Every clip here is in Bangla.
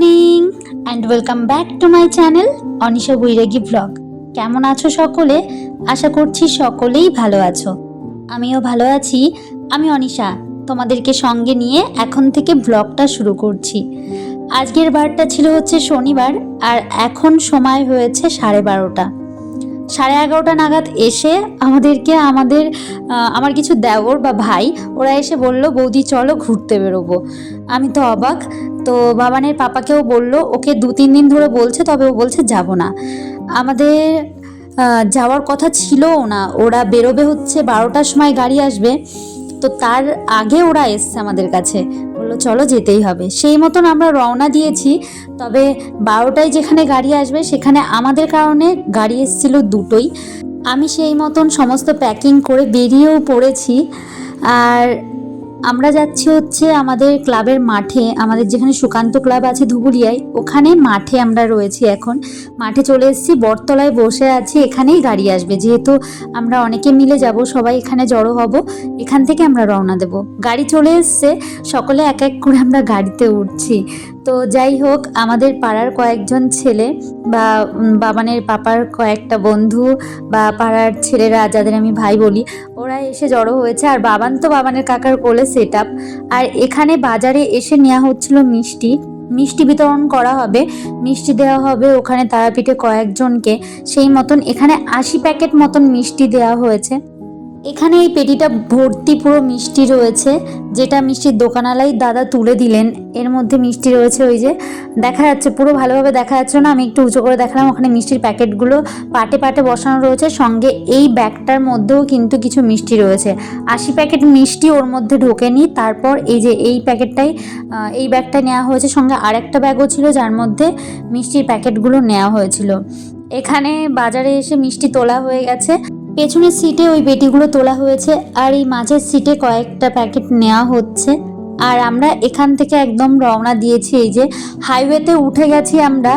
morning and welcome back to my channel Anisha Bairagi blog কেমন আছো সকলে? আশা করছি সকলেই ভালো আছো। আমিও ভালো আছি। আমি অনিশা, তোমাদেরকে সঙ্গে নিয়ে এখন থেকে ব্লগটা শুরু করছি। আজকের বারটা ছিল হচ্ছে শনিবার, আর এখন সময় হয়েছে সাড়ে বারোটা। সাড়ে এগারোটা নাগাদ এসে আমাদেরকে আমাদের আমার কিছু দেওর বা ভাই, ওরা এসে বলল, বৌদি, চলো ঘুরতে বেরোবো। আমি তো অবাক। তো বাবানের পাপাকেও বলল, ওকে দু তিন দিন ধরে বলছে, তবে ও বলছে যাব না। আমাদের যাওয়ার কথা ছিলও না। ওরা বেরোবে হচ্ছে বারোটার সময় গাড়ি আসবে। তো তার আগে ওরা এসছে আমাদের কাছে। বলল, চলো যেতেই হবে। সেই মতন আমরা রওনা দিয়েছি। তবে বারোটায় যেখানে গাড়ি আসবে, সেখানে আমাদের কারণে গাড়ি এসছিল দুটোই। আমি সেই মতন সমস্ত প্যাকিং করে বেরিয়েও পড়েছি। আর আমরা যাচ্ছি হচ্ছে আমাদের ক্লাবের মাঠে, আমাদের যেখানে সুকান্ত ক্লাব আছে ধুবুলিয়ায় ওখানে মাঠে আমরা রয়েছি এখন। মাঠে চলে এসেছি, বটতলায় বসে আছি, এখানেই গাড়ি আসবে। যেহেতু আমরা অনেকে মিলে যাব, সবাই এখানে জড়ো হব, এখান থেকে আমরা রওনা দেব। গাড়ি চলে এসছে, সকলে এক এক করে আমরা গাড়িতে উঠছি। তো যাই হোক, আমাদের পাড়ার কয়েকজন ছেলে বা বাবানের পাপার কয়েকটা বন্ধু বা পাড়ার ছেলেরা, যাদের আমি ভাই বলি, ওরা এসে জড়ো হয়েছে। আর বাবান তো বাবানের কাকার কোলে সেট আপ আর এখানে বাজারে এসে নেওয়া হচ্ছিল মিষ্টি। মিষ্টি বিতরণ করা হবে। মিষ্টি দেওয়া হবে ওখানে তারাপীঠে কয়েকজনকে। সেই মতন এখানে আশি প্যাকেট মতন মিষ্টি দেওয়া হয়েছে। এখানে এই পেটিটা ভর্তি পুরো মিষ্টি রয়েছে, যেটা মিষ্টির দোকানালাই দাদা তুলে দিলেন। এর মধ্যে মিষ্টি রয়েছে ওই যে, দেখা যাচ্ছে, পুরো ভালোভাবে দেখা যাচ্ছে না, আমি একটু উঁচু করে দেখালাম, ওখানে মিষ্টির প্যাকেটগুলো পাটে পাটে বসানো রয়েছে, সঙ্গে এই ব্যাগটার মধ্যেও কিন্তু কিছু মিষ্টি রয়েছে। আশি প্যাকেট মিষ্টি ওর মধ্যে ঢোকেনি, তারপর এই যে এই প্যাকেটটাই এই ব্যাগটা নেওয়া হয়েছে, সঙ্গে আরেকটা ব্যাগও ছিল, যার মধ্যে মিষ্টির প্যাকেটগুলো নেওয়া হয়েছিল। এখানে বাজারে এসে মিষ্টি তোলা হয়ে গেছে। পেছনের সিটে ওই বেটিগুলো তোলা হয়েছে আর এই মাঝের সিটে কয়েকটা প্যাকেট নেওয়া হচ্ছে। আর আমরা এখান থেকে একদম রওনা দিয়েছি, এই যে হাইওয়েতে উঠে গেছি আমরা।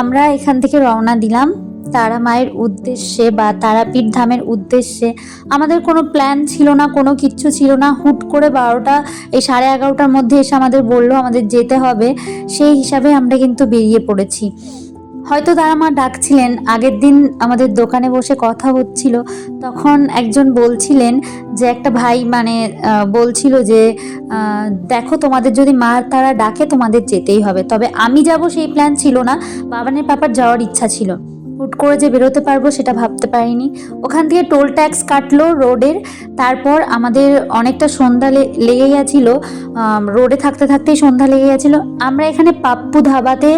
আমরা এখান থেকে রওনা দিলাম তারা মায়ের উদ্দেশ্যে বা তারাপীঠ ধামের উদ্দেশ্যে। আমাদের কোনো প্ল্যান ছিল না, কোনো কিচ্ছু ছিল না। হুট করে বারোটা, এই সাড়ে এগারোটার মধ্যে এসে আমাদের বলল আমাদের যেতে হবে। সেই হিসাবে আমরা কিন্তু বেরিয়ে পড়েছি। হয়তো তারা মা ডাকছিলেন। আগের দিন আমাদের দোকানে বসে কথা হচ্ছিল। তখন একজন বলছিলেন যে, একটা ভাই মানে বলছিল যে দেখো, তোমাদের যদি মা তারা ডাকে তোমাদের যেতেই হবে। তবে আমি যাব সেই প্ল্যান ছিল না। বাবানের পাপার যাওয়ার ইচ্ছা ছিল। হুট করে যে বেরোতে পারব সেটা ভাবতে পারিনি। ওখান থেকে টোল ট্যাক্স কাটলো রোডের। তারপর আমাদের অনেকটা সন্ধ্যা লেগে গেছিল রোডে থাকতে থাকতেই সন্ধ্যা লেগে গেছিল আমরা এখানে পাপ্পু ধাবাতে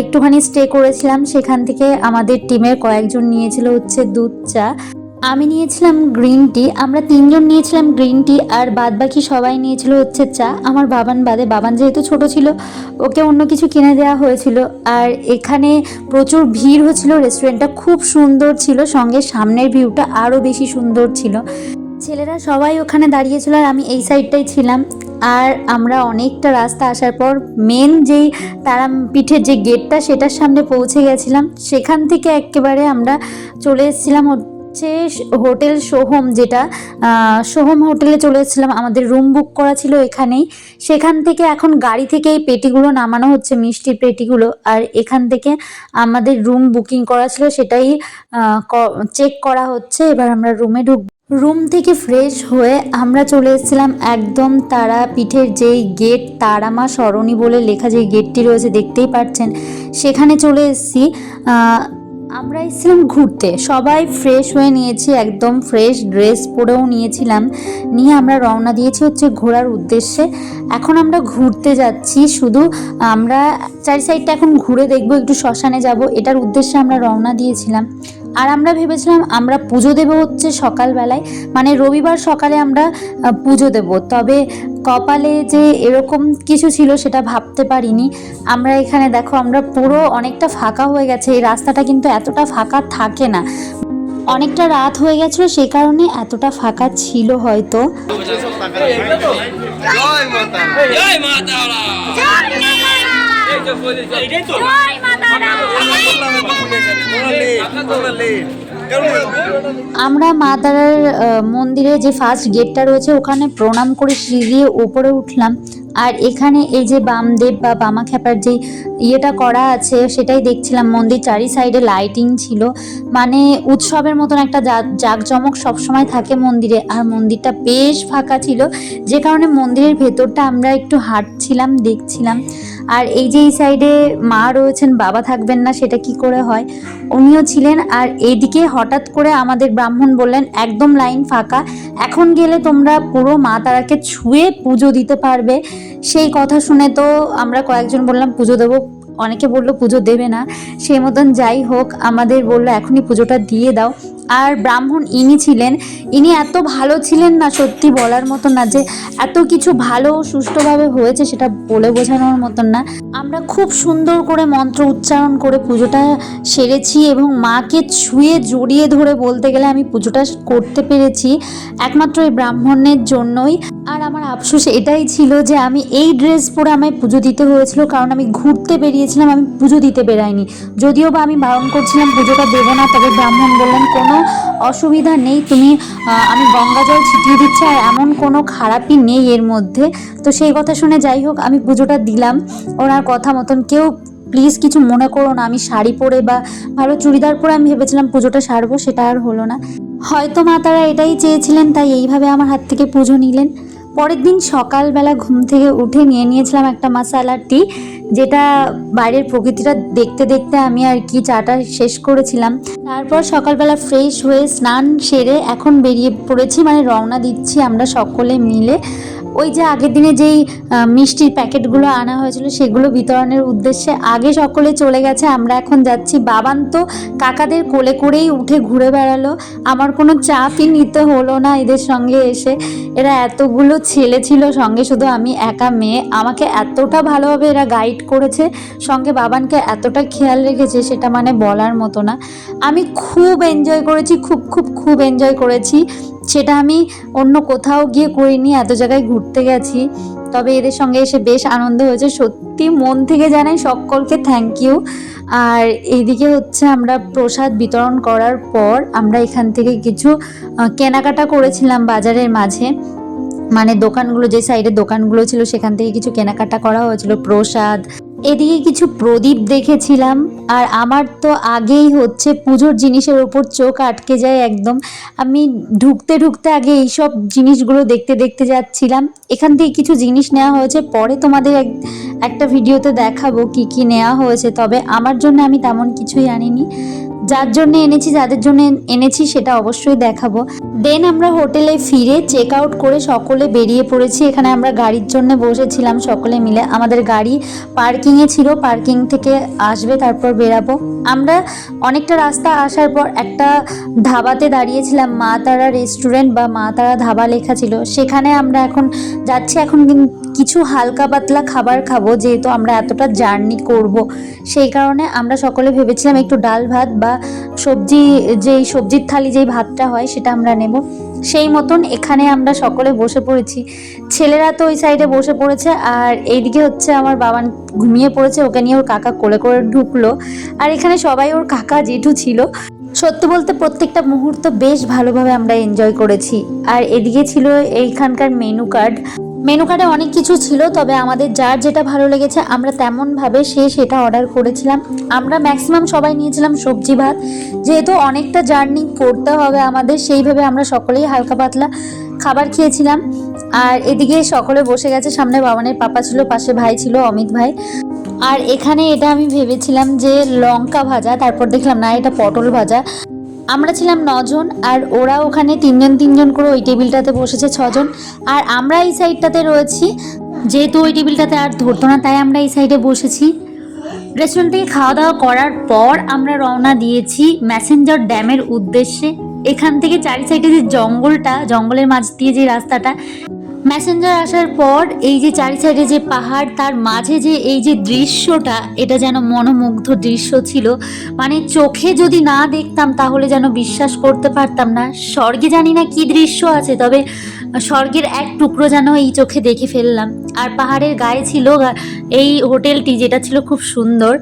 একটুখানি স্টে করেছিলাম। সেখান থেকে আমাদের টিমের কয়েকজন নিয়েছিল হচ্ছে দুধ চা। আমি নিয়েছিলাম গ্রিন টি, আমরা তিনজন নিয়েছিলাম গ্রিন টি, আর বাদ বাকি সবাই নিয়েছিল হচ্ছে চা। আমার বাবান বাদে, বাবান যেহেতু ছোট ছিল, ওকে অন্য কিছু কিনে দেওয়া হয়েছিল। আর এখানে প্রচুর ভিড় হচ্ছিল রেস্টুরেন্টটা খুব সুন্দর ছিল, সঙ্গে সামনের ভিউটা আরও বেশি সুন্দর ছিল। ছেলেরা সবাই ওখানে দাঁড়িয়েছিল আর আমি এই সাইডটাই ছিলাম। আর আমরা অনেকটা রাস্তা আসার পর মেন যেই তারা পিঠের যে গেটটা সেটার সামনে পৌঁছে গেছিলাম। সেখান থেকে একেবারে আমরা চলে এসেছিলাম হচ্ছে হোটেল সোহম যেটা সোহম হোটেলে চলে এসেছিলাম। আমাদের রুম বুক করা ছিল এখানেই। সেখান থেকে এখন গাড়ি থেকে এই পেটিগুলো নামানো হচ্ছে, মিষ্টির পেটিগুলো। আর এখান থেকে আমাদের রুম বুকিং করা ছিল, সেটাই চেক করা হচ্ছে। এবার আমরা রুমে ঢুক রুম থেকে ফ্রেশ হয়ে আমরা চলে এসেছিলাম একদম তারা পিঠের যেই গেট তারামা সরণি বলে লেখা যে গেটটি রয়েছে, দেখতেই পাচ্ছেন। সেখানে চলে এসেছি। আমরা এসেছিলাম ঘুরতে। সবাই ফ্রেশ হয়ে নিয়েছি, একদম ফ্রেশ ড্রেস পরেও নিয়েছিলাম। নিয়ে আমরা রওনা দিয়েছি হচ্ছে ঘোরার উদ্দেশ্যে। এখন আমরা ঘুরতে যাচ্ছি, শুধু আমরা চারি সাইডটা এখন ঘুরে দেখব, একটু শ্মশানে যাব, এটার উদ্দেশ্যে আমরা রওনা দিয়েছিলাম। আর আমরা ভেবেছিলাম আমরা পুজো দেব হচ্ছে সকালবেলায় মানে রবিবার সকালে আমরা পুজো দেব। তবে কপালে যে এরকম কিছু ছিল সেটা ভাবতে পারিনি। আমরা এখানে দেখো আমরা পুরো অনেকটা ফাঁকা হয়ে গেছে। এই রাস্তাটা কিন্তু এতটা ফাঁকা থাকে না। অনেকটা রাত হয়ে গেছিল সেই কারণে এতটা ফাঁকা ছিল হয়তো। জয় আমরা মা তারার মন্দিরে যে ফার্স্ট গেটটা রয়েছে, ওখানে প্রণাম করে সিঁড়ি দিয়ে ওপরে উঠলাম। আর এখানে এই যে বামদেব বা বামা খ্যাপার যে ইয়েটা করা আছে, সেটাই দেখছিলাম। মন্দির চারি সাইডে লাইটিং ছিল। মানে উৎসবের মতন একটা জাঁকজমক সবসময় থাকে মন্দিরে। আর মন্দিরটা বেশ ফাঁকা ছিল। যে কারণে মন্দিরের ভেতরটা আমরা একটু হাঁটছিলাম, দেখছিলাম। আর এই যে এই সাইডে মা রয়েছেন, বাবা থাকবেন না, সেটা কি করে হয়? উনিও ছিলেন। আর এইদিকে হঠাৎ করে আমাদের ব্রাহ্মণ বললেন, একদম লাইন ফাঁকা। এখন গেলে তোমরা পুরো মা তারাকে ছুঁয়ে পুজো দিতে পারবে। সেই কথা শুনে তো আমরা কয়েকজন বললাম, পুজো দেবো অনেকে বলল পুজো দেবে না। সেই মতন যাই হোক, আমাদের বলল এখনই পুজোটা দিয়ে দাও। আর ব্রাহ্মণ ইনি ছিলেন, ইনি এত ভালো ছিলেন না সত্যি বলার মতন না যে এত কিছু ভালো সুষ্ঠুভাবে হয়েছে সেটা বলে বোঝানোর মতন না। আমরা খুব সুন্দর করে মন্ত্র উচ্চারণ করে পুজোটা সেরেছি এবং মাকে ছুঁয়ে জড়িয়ে ধরে বলতে গেলে আমি পুজোটা করতে পেরেছি। একমাত্র এই ব্রাহ্মণের জন্যই আর আমার আফসোস এটাই ছিল যে আমি এই ড্রেস পরে আমায় পুজো দিতে হয়েছিল, কারণ আমি ঘুরতে বেরিয়েছিলাম, আমি পুজো দিতে বেরাইনি। যদিও বা আমি বারণ করছিলাম, পুজোটা দেবো না, তবে ব্রাহ্মণ বললেন, কোনো অসুবিধা নেই, তুমি আমি গঙ্গা জল ছিটিয়ে দিচ্ছি, আর এমন কোনো খারাপই নেই এর মধ্যে। তো সেই কথা শুনে যাই হোক, আমি পুজোটা দিলাম। ওনার কথা মতন কেউ প্লিজ কিছু মনে করো না, আমি শাড়ি পরে বা ভালো চুড়িদার পরে আমি ভেবেছিলাম পুজোটা সারবো, সেটা আর হলো না। হয়তো মা তারা এটাই চেয়েছিলেন, তাই এইভাবে আমার হাত থেকে পুজো নিলেন। পরের দিন সকালবেলা ঘুম থেকে উঠে নিয়ে নিয়েছিলাম একটা মশালা টি যেটা বাইরের প্রকৃতিটা দেখতে দেখতে আমি আর কি চাটা শেষ করেছিলাম। তারপর সকালবেলা ফ্রেশ হয়ে স্নান সেরে এখন বেরিয়ে পড়েছি মানে রওনা দিচ্ছি আমরা সকলে মিলে। ওই যে আগের দিনে যেই মিষ্টির প্যাকেটগুলো আনা হয়েছিল সেগুলো বিতরণের উদ্দেশ্যে আগে সকলে চলে গেছে, আমরা এখন যাচ্ছি। বাবান তো কাকাদের কোলে করেই উঠে ঘুরে বেড়ালো। আমার কোনো চাপই নিতে হলো না এদের সঙ্গে এসে। এরা এতগুলো ছেলে ছিল, সঙ্গে শুধু আমি একা মেয়ে। আমাকে এতটা ভালোভাবে এরা গাইড করেছে, সঙ্গে বাবানকে এতটা খেয়াল রেখেছে, সেটা মানে বলার মতো না। আমি খুব এনজয় করেছি, খুব খুব খুব এনজয় করেছি। সেটা আমি অন্য কোথাও গিয়ে করিনি, এত জায়গায় ঘুরতে গেছি। তবে এদের সঙ্গে এসে বেশ আনন্দ হয়েছে। সত্যি মন থেকে জানাই সকলকে থ্যাংক ইউ আর এইদিকে হচ্ছে আমরা প্রসাদ বিতরণ করার পর আমরা এখান থেকে কিছু কেনাকাটা করেছিলাম বাজারের মাঝে। মানে দোকানগুলো, যে সাইডে দোকানগুলো ছিল, সেখান থেকে কিছু কেনাকাটা করা হয়েছিল, প্রসাদ। এদিকে কিছু প্রদীপ দেখেছিলাম, আর আমার তো আগেই হচ্ছে পুজোর জিনিসের ওপর চোখ আটকে যায় একদম। আমি ঢুকতে ঢুকতে আগে এইসব জিনিসগুলো দেখতে দেখতে যাচ্ছিলাম। এখান থেকে কিছু জিনিস নেওয়া হয়েছে, পরে তোমাদের এক- একটা ভিডিওতে দেখাবো কি কি নেওয়া হয়েছে, তবে আমার জন্য আমি তেমন কিছুই আনিনি। যার জন্য এনেছি, যাদের জন্য এনেছি সেটা অবশ্যই দেখাবো। দেন আমরা হোটেলে ফিরে চেক আউট করে সকলে বেরিয়ে পড়েছি। এখানে আমরা গাড়ির জন্য বসেছিলাম সকলে মিলে। আমাদের গাড়ি পার্কিংয়ে ছিল পার্কিং থেকে আসবে, তারপর বেরাবো। আমরা অনেকটা রাস্তা আসার পর একটা ধাবাতে দাঁড়িয়েছিলাম, মা তারা রেস্টুরেন্ট বা মা তারা ধাবা লেখা ছিল। সেখানে আমরা এখন যাচ্ছি, এখন কিছু হালকা পাতলা খাবার খাব, যেহেতু আমরা এতটা জার্নি করব। সেই কারণে আমরা সকলে ভেবেছিলাম একটু ডাল ভাত বা সবজি, যেই সবজির থালি, যেই ভাতটা হয় সেটা আমরা নেব। সেই মতন এখানে আমরা সকলে বসে পড়েছি। ছেলেরা তো ওই সাইডে বসে পড়েছে আর এইদিকে হচ্ছে আমার বাবা ঘুমিয়ে পড়েছে, ওকে নিয়ে ওর কাকা কোলে করে ঢুকলো। আর এখানে সবাই ওর কাকা জেঠু ছিল। সত্যি বলতে প্রত্যেকটা মুহূর্ত বেশ ভালোভাবে আমরা এনজয় করেছি। আর এদিকে ছিল এইখানকার মেনু কার্ড মেনু কার্ডে অনেক কিছু ছিল, তবে আমাদের যার যেটা ভালো লেগেছে, আমরা তেমনভাবে সে সেটা অর্ডার করেছিলাম। আমরা ম্যাক্সিমাম সবাই নিয়েছিলাম সবজি ভাত। যেহেতু অনেকটা জার্নি করতে হবে আমাদের, সেইভাবে আমরা সকলেই হালকা পাতলা খাবার খেয়েছিলাম। আর এদিকে সকলে বসে গেছে, সামনে বাবানের পাপা ছিল, পাশে ভাই ছিল, অমিত ভাই। আর এখানে এটা আমি ভেবেছিলাম যে লঙ্কা ভাজা, তারপর দেখলাম না, এটা পটল ভাজা। আমরা ছিলাম নজন আর ওরা ওখানে তিনজন তিনজন করে ওই টেবিলটাতে বসেছে ছজন। আর আমরা এই সাইডটাতে রয়েছি। যেহেতু ওই টেবিলটাতে আর ধরতো না, তাই আমরা এই সাইডে বসেছি। রেস্টুরেন্ট থেকে খাওয়া দাওয়া করার পর আমরা রওনা দিয়েছি ম্যাসেঞ্জার ড্যামের উদ্দেশ্যে। এখান থেকে চারি সাইডে যে জঙ্গলটা, জঙ্গলের মাঝ দিয়ে যে রাস্তাটা ম্যাসেঞ্জার আসার পর এই যে চারি সাইডে যে পাহাড়, তার মাঝে যে এই যে দৃশ্যটা, এটা যেন মনোমুগ্ধ দৃশ্য ছিল। মানে চোখে যদি না দেখতাম, তাহলে যেন বিশ্বাস করতে পারতাম না। স্বর্গে জানি না কি দৃশ্য আছে, তবে স্বর্গের এক টুকরো যেন এই চোখে দেখে ফেললাম। আর পাহাড়ের গায়ে ছিল এই হোটেলটি যেটা ছিল খুব সুন্দর।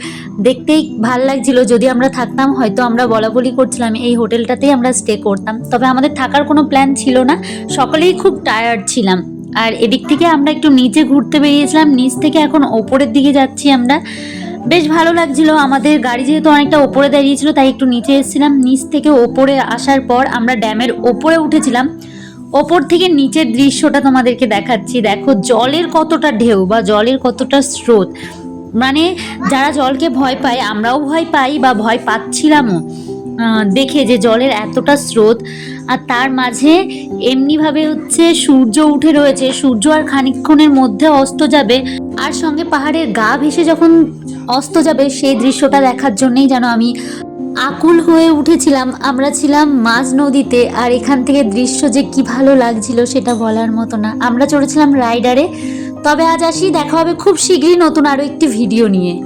দেখতেই ভালো লাগছিল, যদি আমরা থাকতাম, হয়তো আমরা বলা বলি করছিলাম, এই হোটেলটাতেই আমরা স্টে করতাম। তবে আমাদের থাকার কোনো প্ল্যান ছিল না, সকলেই খুব টায়ার্ড ছিলাম। আর এদিক থেকে আমরা একটু নিচে ঘুরতে বেরিয়েছিলাম, নিচ থেকে এখন ওপরের দিকে যাচ্ছি আমরা। বেশ ভালো লাগছিল, আমাদের গাড়ি যেহেতু অনেকটা ওপরে দাঁড়িয়েছিল, তাই একটু নিচে এসেছিলাম। নিচ থেকে ওপরে আসার পর আমরা ড্যামের ওপরে উঠেছিলাম। ওপর থেকে নিচের দৃশ্যটা তোমাদেরকে দেখাচ্ছি। দেখো, জলের কতটা ঢেউ বা জলের কতটা স্রোত। মানে যারা জলকে ভয় পায়, আমরাও ভয় পাই বা ভয় পাচ্ছিলামও দেখে যে জলের এতটা স্রোত। আর তার মাঝে এমনিভাবে হচ্ছে সূর্য উঠে রয়েছে, সূর্য আর খানিকক্ষণের মধ্যে অস্ত যাবে। আর সঙ্গে পাহাড়ের গা ভেসে যখন অস্ত যাবে, সেই দৃশ্যটা দেখার জন্যেই যেন আমি আকুল হয়ে উঠেছিলাম। আমরা ছিলাম মাঝ নদীতে, আর এখান থেকে দৃশ্য যে কি ভালো লাগছিল সেটা বলার মতো না। আমরা চড়েছিলাম রাইডারে। তবে আজ আসি, দেখা হবে খুব শীঘ্রই নতুন আরও একটি ভিডিও নিয়ে।